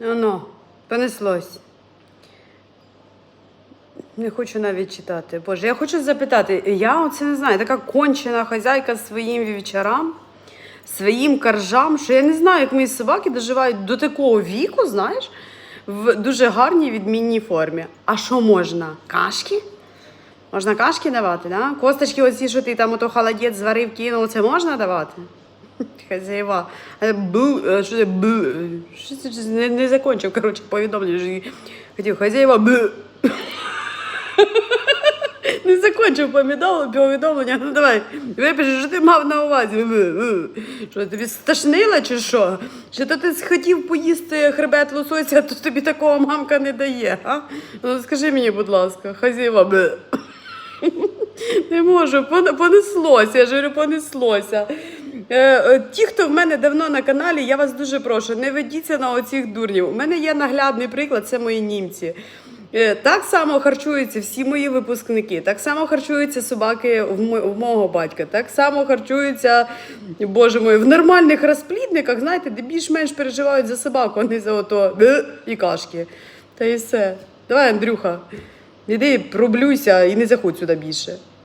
Оно, понеслось. Не хочу навіть читати. Боже, я хочу запитати, я оце не знаю, така кончена хазяйка своїм вівчарам, своїм каржам, що я не знаю, як мої собаки доживають до такого віку, знаєш, в дуже гарній відмінній формі. А що можна? Кашки? Можна кашки давати, да? Косточки оці, що ти там ото холодець зварив, кинув, це можна давати? Хазяєва. Що це бу? Що це не, не закончив, коротше, повідомлення. Хотів, хазяєва бу. Не закончив повідомлення. Ну давай, випиши, що ти мав на увазі. Що тобі стошнило чи що? Чи то ти хотів поїсти хребет лосося, то тобі такого мамка не дає, а? Ну скажи мені, будь ласка, хазяєва бу. Не можу, понеслося, я ж говорю, понеслося. Е, е, Ті, хто в мене давно на каналі, я вас дуже прошу, не ведіться на оцих дурнів. У мене є наглядний приклад, це мої німці. Е, Так само харчуються всі мої випускники, так само харчуються собаки в, мого батька, так само харчуються, боже мой, в нормальних розплідниках, знаєте, де більш-менш переживають за собаку, а не за ото і кашки. Та і все. Давай, Андрюха, іди проблюйся і не заходь сюди більше.